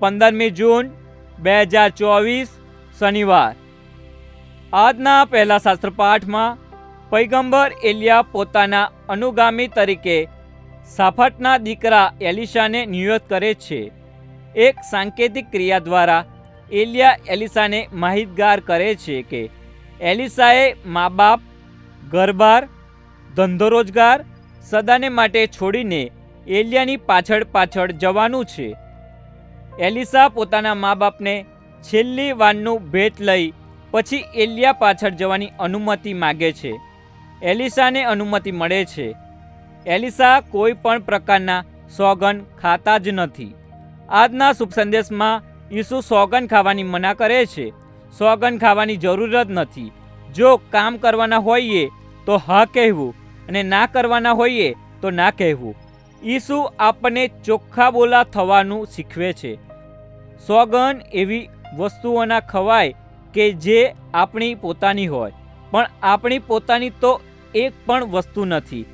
પંદરમી જૂન બે હજાર ચોવીસ શનિવાર. આજના પહેલા શાસ્ત્ર પાઠમાં પૈગંબર એલિયા પોતાના અનુગામી તરીકે સાફટના દીકરા એલિશાને નિયુક્ત કરે છે. એક સાંકેતિક ક્રિયા દ્વારા એલિયા એલિસાને માહિતગાર કરે છે કે એલિસાએ મા બાપ ઘરબાર ધંધો રોજગાર સદાને માટે છોડીને એલિયાની પાછળ પાછળ જવાનું છે. એલિસા પોતાના મા બાપને છેલ્લી વાનનું ભેટ લઈ પછી એલિયા પાછળ જવાની અનુમતિ માગે છે. એલિસાને અનુમતિ મળે છે. એલિસા કોઈ પણ પ્રકારના સોગન ખાતા જ નથી. આજના શુભ સંદેશમાં ઈસુ સોગન ખાવાની મના કરે છે. સોગન ખાવાની જરૂર જ નથી. જો કામ કરવાના હોઈએ તો હા કહેવું અને ના કરવાના હોઈએ તો ના કહેવું. ઈસુ આપણને ચોખ્ખા બોલા થવાનું શીખવે છે. સોગન એવી વસ્તુઓના ખવાય કે જે આપણી પોતાની હોય. પણ આપણી પોતાની તો એક પણ વસ્તુ નથી.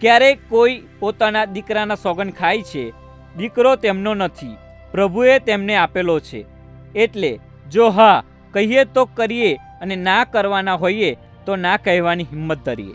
ક્યારેક કોઈ પોતાના દીકરાના સોગન ખાય છે, દીકરો તેમનો નથી. પ્રભુએ તેમને આપેલો છે. એટલે જો હા, કહીએ તો કરીએ અને ના કરવાના હોઈએ તો ના કહેવાની હિંમત ધરીએ.